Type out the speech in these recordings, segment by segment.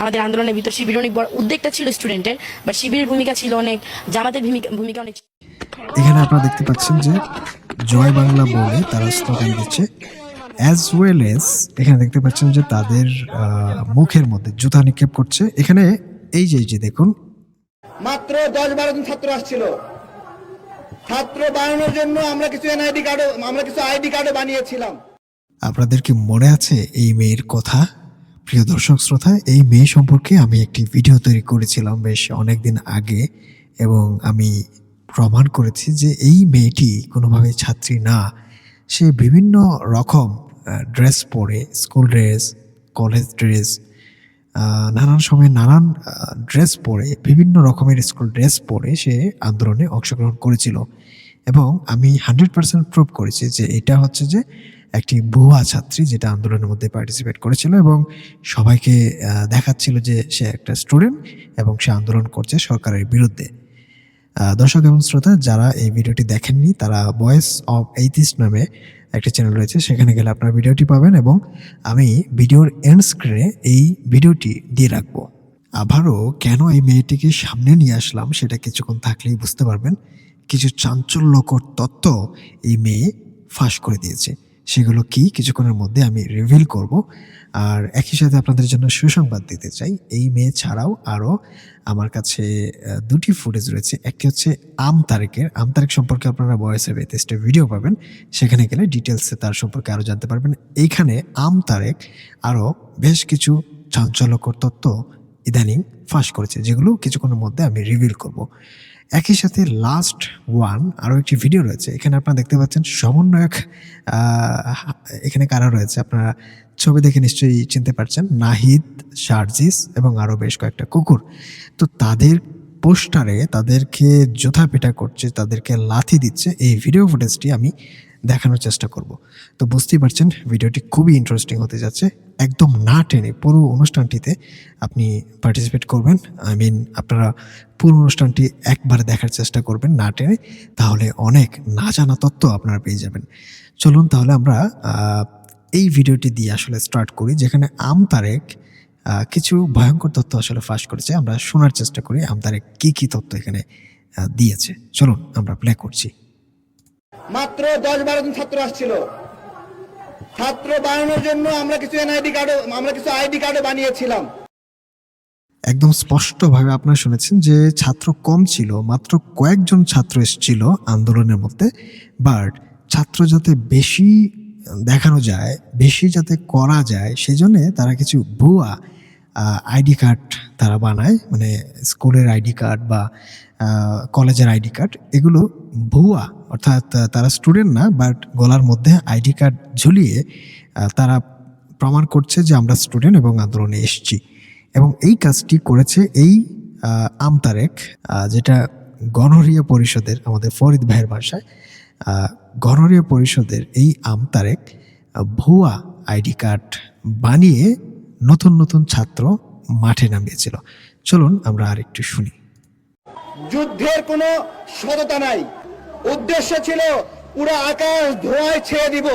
আমাদের আন্দোলনের ভিতর শিবির অনেক বড় উদ্যোগটা ছিল স্টুডেন্টের বাট শিবিরের ভূমিকা ছিল অনেক জামাতের ভূমিকা ভূমিকা অনেক এখানে আপনারা দেখতে পাচ্ছেন যে জয় বাংলা বলে তারা স্লোগান দিচ্ছে। অ্যাজ ওয়েল এজ এখানে দেখতে পাচ্ছেন যে তাদের মুখের মধ্যে জুতা নিক্ষেপ করছে। এখানে এই যে এই যে দেখুন। মাত্র দশ বারো জন ছাত্র আসছিল। ছাত্র বানানোর জন্য আমরা কিছু এনআইডি কার্ডও আমরা কিছু আইডি কার্ডও বানিয়েছিলাম। আপনাদের কি মনে আছে এই মেয়ের কথা? প্রিয় দর্শক শ্রোতা, এই মেয়ে সম্পর্কে আমি একটি ভিডিও তৈরি করেছিলাম বেশ অনেক দিন আগে এবং আমি প্রমাণ করেছি যে এই মেয়েটি কোনোভাবে ছাত্রী না। সে বিভিন্ন রকম ড্রেস পরে স্কুল ড্রেস কলেজ ড্রেস নানান সময় নানান ড্রেস পরে, বিভিন্ন রকমের স্কুল ড্রেস পরে সে আন্দোলনে অংশগ্রহণ করেছিল। এবং আমি হান্ড্রেড পার্সেন্ট প্রুভ করেছি যে এটা হচ্ছে যে একটি ভুয়া ছাত্রী যেটা আন্দোলনের মধ্যে পার্টিসিপেট করেছিল এবং সবাইকে দেখাচ্ছিল যে সে একটা স্টুডেন্ট এবং সে আন্দোলন করছে সরকারের বিরুদ্ধে। দর্শক এবং শ্রোতা, যারা এই ভিডিওটি দেখেননি, তারা ভয়েস অফ এইথিস নামে একটি চ্যানেল রয়েছে, সেখানে গেলে আপনারা ভিডিওটি পাবেন এবং আমি ভিডিওর এন্ড স্ক্রিনে এই ভিডিওটি দিয়ে রাখব। আবারও কেন এই মেয়েটিকে সামনে নিয়ে আসলাম সেটা কিছুক্ষণ থাকলেই বুঝতে পারবেন। কিছু চাঞ্চল্যকর তত্ত্ব এই মেয়ে ফাঁস করে দিয়েছে। সেগুলো কি কিছুক্ষণের মধ্যে আমি রিভিল করব। আর একই সাথে আপনাদের জন্য সুসংবাদ দিতে চাই, এই মেয়ে ছাড়াও আরও আমার কাছে দুটি ফুটেজ রয়েছে। একটি হচ্ছে আম তারেকের। আম তারেক সম্পর্কে আপনারা ভয়েসে বেতেস্টে ভিডিও পাবেন। সেখানে গেলে ডিটেলসে তার সম্পর্কে আরও জানতে পারবেন। এইখানে আম তারেক আরও বেশ কিছু চাঞ্চল্যকর তত্ত্ব ইদানিং ফাঁস করেছে, যেগুলো কিছুক্ষণের মধ্যে আমি রিভিল করব। একই সাথে লাস্ট ওয়ান আরও একটি ভিডিও রয়েছে। এখানে আপনারা দেখতে পাচ্ছেন সমন্বয়ক এখানে কারা রয়েছে আপনারা ছবি দেখে নিশ্চয়ই চিনতে পারছেন। নাহিদ, শারজিস এবং আরও বেশ কয়েকটা কুকুর। তো তাদের পোস্টারে তাদেরকে জোথা করছে, তাদেরকে লাথি দিচ্ছে। এই ভিডিও ফুটেজটি আমি দেখানোর চেষ্টা করব। তো বুঝতেই পারছেন, ভিডিওটি খুবই ইন্টারেস্টিং হতে যাচ্ছে। একদম না টেনে পুরো অনুষ্ঠানটিতে আপনি পার্টিসিপেট করবেন। আই মিন আপনারা পুরো অনুষ্ঠানটি একবার দেখার চেষ্টা করবেন না টেনে, তাহলে অনেক না জানা তত্ত্ব আপনারা পেয়ে যাবেন। চলুন তাহলে আমরা এই ভিডিওটি দিয়ে আসলে স্টার্ট করি, যেখানে আম তারেক কিছু ভয়ঙ্কর তথ্য আসলে ফাঁস করেছে। আমরা শোনার চেষ্টা করি আম তারেক কী কী তথ্য এখানে দিয়েছে। চলুন আমরা প্লে করছি। মাত্র দশ বারো জন ছাত্র আসছিল। ছাত্র বানানোর জন্য আমরা কিছু এনআইডি কার্ডও আমরা কিছু আইডি কার্ডও বানিয়েছিলাম। একদম স্পষ্টভাবে আপনারা শুনেছেন যে ছাত্র কম ছিল, মাত্র কয়েকজন ছাত্র এসেছিল আন্দোলনের মধ্যে। বাট ছাত্র যাতে বেশি দেখানো যায়, বেশি যাতে করা যায়, সেজন্য তারা কিছু ভুয়া আইডি কার্ড তারা বানায়। মানে স্কুলের আইডি কার্ড বা কলেজের আইডি কার্ড। এগুলো ভুয়া, অর্থাৎ তারা স্টুডেন্ট না বাট গলার মধ্যে আইডি কার্ড ঝুলিয়ে তারা প্রমাণ করছে যে আমরা স্টুডেন্ট এবং আন্দোলনে এসেছি। এবং এই কাজটি করেছে এই আমতারেক যেটা গণহরিয়া পরিষদের, আমাদের ফরিদ ভাইয়ের ভাষায় গণহরিয়া পরিষদের এই আমতারেক ভুয়া আইডি কার্ড বানিয়ে নতুন নতুন ছাত্র মাঠে নামিয়েছিল। চলুন আমরা আর একটু শুনি। যুদ্ধের কোনো সততা নাই। উদ্দেশ্য ছিল পুরো আকাশ ধোঁয়ায় ছেয়ে দিব।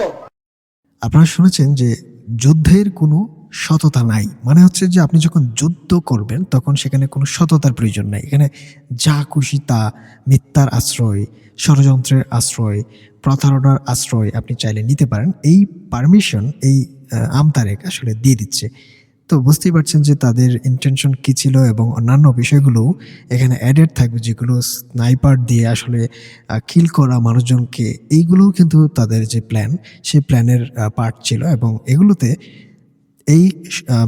আপনারা শুনেছেন যে যুদ্ধের কোনো সততা নাই। মানে হচ্ছে যে আপনি যখন যুদ্ধ করবেন, তখন সেখানে কোনো সততার প্রয়োজন নাই। এখানে যা খুশি তা মিথ্যার আশ্রয়, ষড়যন্ত্রের আশ্রয়, প্রতারণার আশ্রয় আপনি চাইলে নিতে পারেন। এই পারমিশন এই আমতারেক আসলে দিয়ে দিচ্ছে। তো বুঝতেই পারছেন যে তাদের ইন্টেনশন কী ছিল এবং অন্যান্য বিষয়গুলোও এখানে অ্যাডেড থাকবে, যেগুলো স্নাইপার দিয়ে আসলে কিল করা মানুষজনকে, এইগুলোও কিন্তু তাদের যে প্ল্যান সেই প্ল্যানের পার্ট ছিল এবং এগুলোতে এই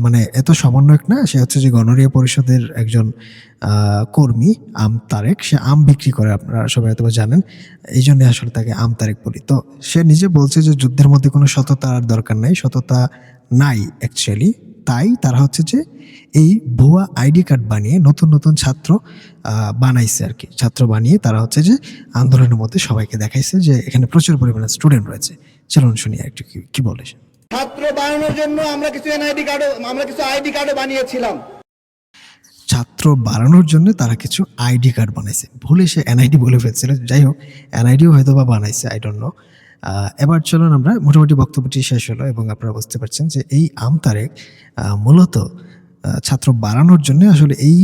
মানে এত সমন্বয়ক না, সে হচ্ছে যে গণরিয়া পরিষদের একজন কর্মী, আম তারেক। সে আম বিক্রি করে, আপনারা সবাই হয়তো জানেন। এই জন্য আসলে তাকে আম তারেক বলি। তো সে নিজে বলছে যে যুদ্ধের মধ্যে কোনো সততার দরকার নাই, সততা নাই অ্যাকচুয়ালি তাই তারা হচ্ছে যে এই ভুয়া আইডি কার্ড বানিয়ে নতুন নতুন ছাত্র বানাইছে আর কি। ছাত্র বানিয়ে তারা হচ্ছে যে আন্দোলনের মধ্যে সবাইকে দেখাইছে যে এখানে প্রচুর পরিমাণে স্টুডেন্ট রয়েছে। চলুন শুনি একটু কি কি বলে ছাত্র বানানোর জন্য আমরা কিছু এনআইডি কার্ডও আমরা কিছু আইডি কার্ডও বানিয়েছিলাম। ছাত্র বাড়ানোর জন্য তারা কিছু আইডি কার্ড বানাইছে। ভুলে সে এনআইডি বলে ফেলছিল। যাই হোক এনআইডিও হয়তো বা বানাইছে আই ডোন্ট নো এবার চলুন আমরা মোটামুটি বক্তব্যটি শেষ হলো এবং আপনারা বুঝতে পারছেন যে এই আমতারেক মূলত ছাত্র বাড়ানোর জন্য আসলে এই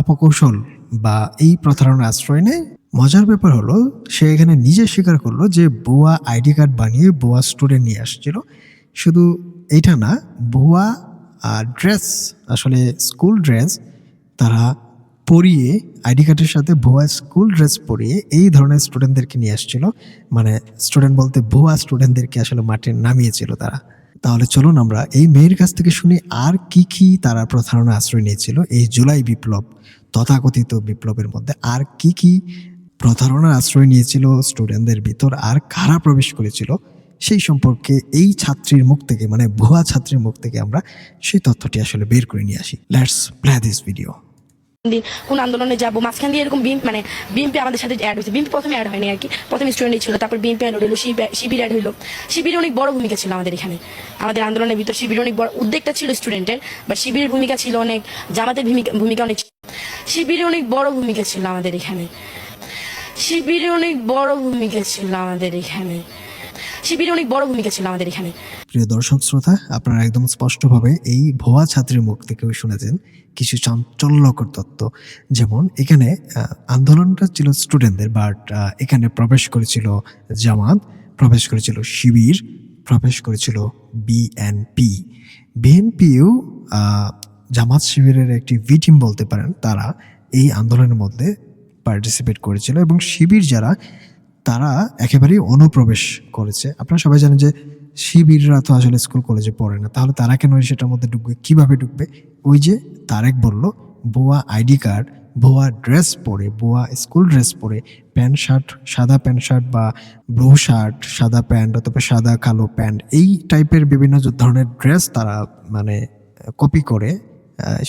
অপকৌশল বা এই প্রতারণার আশ্রয় নেয়। মজার ব্যাপার হলো, সে এখানে নিজে স্বীকার করল যে ভুয়া আইডি কার্ড বানিয়ে ভুয়া স্টুডেন্ট নিয়ে আসছিল। শুধু এটা না ভুয়া ড্রেস, আসলে স্কুল ড্রেস তারা পরিয়ে আইডি কার্ডের সাথে ভুয়া স্কুল ড্রেস পরিয়ে এই ধরনের স্টুডেন্টদেরকে নিয়ে আসছিল। মানে স্টুডেন্ট বলতে ভুয়া স্টুডেন্টদেরকে আসলে মাঠে নামিয়েছিল তারা। তাহলে চলুন আমরা এই মেয়ের কাছ থেকে শুনি আর কি কি তারা প্রতারণা আশ্রয় নিয়েছিল এই জুলাই বিপ্লব, তথাকথিত বিপ্লবের মধ্যে। আর কি কি প্রতারণার আশ্রয় নিয়েছিল স্টুডেন্টদের ভিতর আর কারা প্রবেশ করেছিল সেই সম্পর্কে এই ছাত্রীর মুখ থেকে মানে ভুয়া ছাত্রীর মুখ থেকে আমরা সেই তথ্যটি আসলে বের করে নিয়ে আসি। লেটস প্লে দিস ভিডিও কোন আন্দোলনে যাব, মাঝখান দিয়ে এরকম বিএম মানে বিএনপি আমাদের সাথে অ্যাড হয়েছে। বিএনপি প্রথমে অ্যাড হয়নি আর কি। প্রথমে স্টুডেন্টই ছিল, তারপর বিএনপি অ্যাড হলো শিবির অ্যাড হলো। শিবির অনেক বড় ভূমিকা ছিল আমাদের এখানে। আমাদের আন্দোলনের ভিতর শিবির অনেক বড় উদ্যোগটা ছিল স্টুডেন্টের বা শিবিরের ভূমিকা ছিল অনেক, জামাতের ভূমিকা অনেক ছিল। শিবিরে অনেক বড় ভূমিকা ছিল আমাদের এখানে। শিবিরে অনেক বড় ভূমিকা ছিল আমাদের এখানে। শিবিরে অনেক বড় ভূমিকা ছিল আমাদের এখানে। প্রিয় দর্শক শ্রোতা, আপনারা একদম স্পষ্টভাবে এই ভুয়া ছাত্রীর মুখ থেকেও শুনেছেন কিছু চাঞ্চল্যকর তত্ত্ব। যেমন, এখানে আন্দোলনটা ছিল স্টুডেন্টদের বাট এখানে প্রবেশ করেছিল জামাত, প্রবেশ করেছিল শিবির, প্রবেশ করেছিল বিএনপি বিএনপিও জামাত শিবিরের একটি ভি টিম বলতে পারেন, তারা এই আন্দোলনের মধ্যে পার্টিসিপেট করেছিল এবং শিবির যারা তারা একেবারেই অনুপ্রবেশ করেছে। আপনারা সবাই জানেন যে শিবিররা তো আসলে স্কুল কলেজে পড়ে না। তাহলে তারা কেন সেটার মধ্যে ঢুকবে? কীভাবে ঢুকবে? ওই যে তারেক বলল ভুয়া আইডি কার্ড ভুয়া ড্রেস পরে ভুয়া স্কুল ড্রেস পরে, প্যান্ট, শার্ট, সাদা প্যান্ট, শার্ট বা ব্লু শার্ট, সাদা প্যান্ট অথবা সাদা কালো প্যান্ট, এই টাইপের বিভিন্ন ধরনের ড্রেস তারা মানে কপি করে।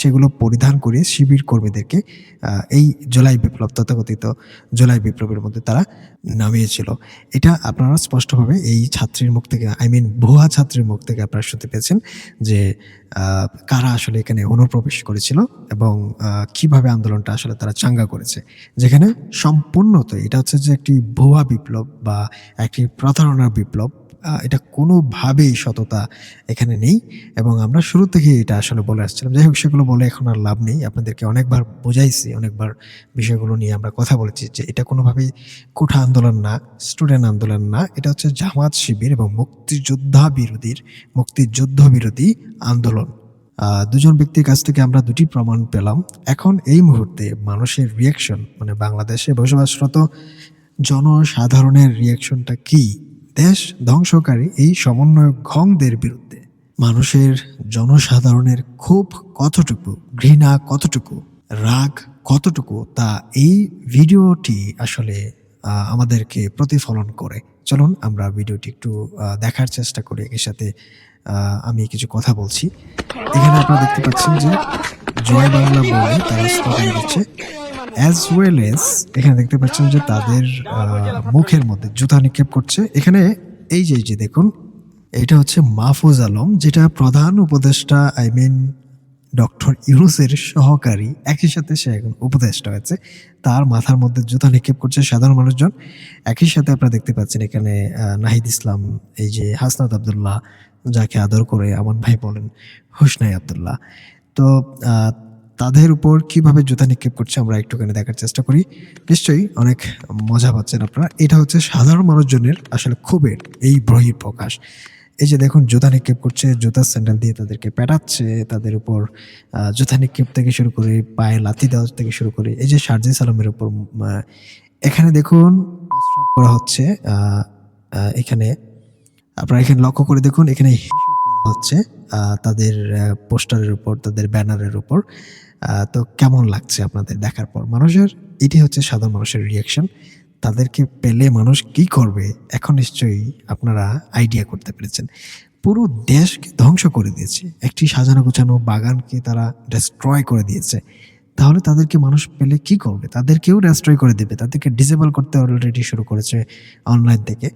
সেগুলো পরিধান করে শিবির কর্মীদেরকে এই জুলাই বিপ্লব, তথাকথিত জুলাই বিপ্লবের মধ্যে তারা নামিয়েছিল। এটা আপনারা স্পষ্টভাবে এই ছাত্রীর মুখ থেকে, আই মিন ভুয়া ছাত্রীর মুখ থেকে আপনারা শুনতে পেয়েছেন যে কারা আসলে এখানে অনুপ্রবেশ করেছিল এবং কীভাবে আন্দোলনটা আসলে তারা চাঙ্গা করেছে। যেখানে সম্পূর্ণত এটা হচ্ছে যে একটি ভুয়া বিপ্লব বা একটি প্রতারণার বিপ্লব এটা কোনোভাবেই সততা এখানে নেই এবং আমরা শুরু থেকে এটা আসলে বলে আসছিলাম। যাই হোক, সেগুলো বলে এখন আর লাভ নেই। আপনাদেরকে অনেকবার বোঝাইছি, অনেকবার বিষয়গুলো নিয়ে আমরা কথা বলেছি যে এটা কোনোভাবেই কোঠা আন্দোলন না, স্টুডেন্ট আন্দোলন না। এটা হচ্ছে জামাত শিবির এবং মুক্তিযোদ্ধা বিরোধীর, মুক্তিযুদ্ধ বিরোধী আন্দোলন। দুজন ব্যক্তির কাছ থেকে আমরা দুটি প্রমাণ পেলাম। এখন এই মুহূর্তে মানুষের রিয়াকশন মানে বাংলাদেশে বসবাসরত জনসাধারণের রিয়াকশনটা কি? দেশ ধ্বংসকারী এই সমন্বয়ক ঘংদের বিরুদ্ধে। মানুষের জনসাধারণের ক্ষোভ কতটুকু, ঘৃণা কতটুকু, রাগ কতটুকু, তা এই ভিডিওটি আসলে আমাদেরকে প্রতিফলন করে। চলুন আমরা ভিডিওটি একটু দেখার চেষ্টা করি। একই সাথে আমি কিছু কথা বলছি। এখানে আপনারা দেখতে পাচ্ছেন যে জয় বাংলা বলে তারা স্লোগান দিচ্ছে। অ্যাজ ওয়েল এস এখানে দেখতে পাচ্ছেন যে তাদের মুখের মধ্যে জুতা নিক্ষেপ করছে। এখানে এই যে যে দেখুন, এটা হচ্ছে মাহফুজ আলম, যেটা প্রধান উপদেষ্টা আই মিন ডক্টর ইউনুসের সহকারী। একই সাথে সে এখন উপদেষ্টা হয়েছে। তার মাথার মধ্যে জুতা নিক্ষেপ করছে সাধারণ মানুষজন। একই সাথে আপনারা দেখতে পাচ্ছেন এখানে নাহিদ ইসলাম, এই যে হাসনাত আবদুল্লাহ, যাকে আদর করে আমার ভাই বলেন, হুসনাই আবদুল্লাহ। তো তাদের উপর কীভাবে জুতা নিক্ষেপ করছে আমরা একটুখানি দেখার চেষ্টা করি। নিশ্চয়ই অনেক মজা পাচ্ছেন আপনারা। এটা হচ্ছে সাধারণ মানুষজনের আসলে ক্ষোভের এই বহির প্রকাশ এই যে দেখুন, জুতা নিক্ষেপ করছে, জুতার স্যান্ডেল দিয়ে তাদেরকে পেটাচ্ছে, তাদের উপর জুতা নিক্ষেপ থেকে শুরু করে, পায়ে লাথি দেওয়া থেকে শুরু করে, এই যে শারজিস আলমের উপর এখানে দেখুন করা হচ্ছে এখানে, আপনারা এখানে লক্ষ্য করে দেখুন, এখানে হচ্ছে তাদের পোস্টারের উপর, তাদের ব্যানারের উপর। তো কেমন লাগছে আপনাদের দেখার পর? মানুষের, এটি হচ্ছে সাধারণ মানুষের রিয়াকশন তাদেরকে পেলে মানুষ কি করবে? এখন নিশ্চয়ই আপনারা আইডিয়া করতে পেরেছেন। পুরো দেশকে ধ্বংস করে দিয়েছে। একটি সাজানো গোছানো বাগানকে তারা ডেস্ট্রয় করে দিয়েছে। তাহলে তাদেরকে মানুষ পেলে কি করবে? তাদেরকেও ডেস্ট্রয় করে দেবে। তাদেরকে ডিসেবল করতে অলরেডি শুরু করেছে অনলাইন থেকে।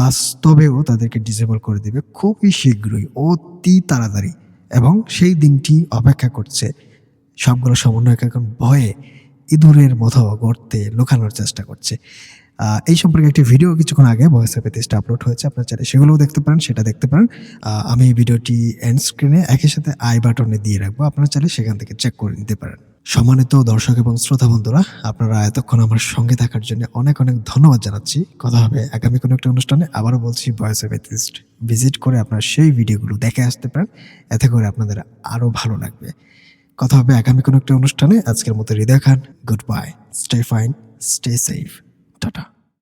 বাস্তবেও তাদেরকে ডিসেবল করে দেবে খুবই শীঘ্রই, অতি তাড়াতাড়ি। এবং সেই দিনটি অপেক্ষা করছে সবগুলো সমন্বয়ক এখন ভয়ে ইঁদুরের মতো গর্তে লুকানোর চেষ্টা করছে। এই সম্পর্কে একটি ভিডিও কিছুক্ষণ আগে ভয়েস অ্যাপে অ্যাপেতে আপলোড হয়েছে। আপনার চাইলে সেগুলোও দেখতে পারেন, সেটা দেখতে পারেন। আমি এই ভিডিওটি এন্ড স্ক্রিনে একই সাথে আই বাটনে দিয়ে রাখব। আপনার চাইলে সেখান থেকে চেক করে নিতে পারেন। সম্মানিত দর্শক এবং শ্রোতা বন্ধুরা, আপনারা এতক্ষণ আমার সঙ্গে থাকার জন্য অনেক অনেক ধন্যবাদ জানাচ্ছি। কথা হবে আগামী কোনো একটা অনুষ্ঠানে আবারও বলছি ভয়েস অফ এথিস্ট ভিজিট করে আপনার সেই ভিডিওগুলো দেখে আসতে পারেন, এতে করে আপনাদের আরও ভালো লাগবে। কথা হবে আগামী কোনো একটা অনুষ্ঠানে। আজকের মতো Hriday Khan good bye stay fine stay safe tata.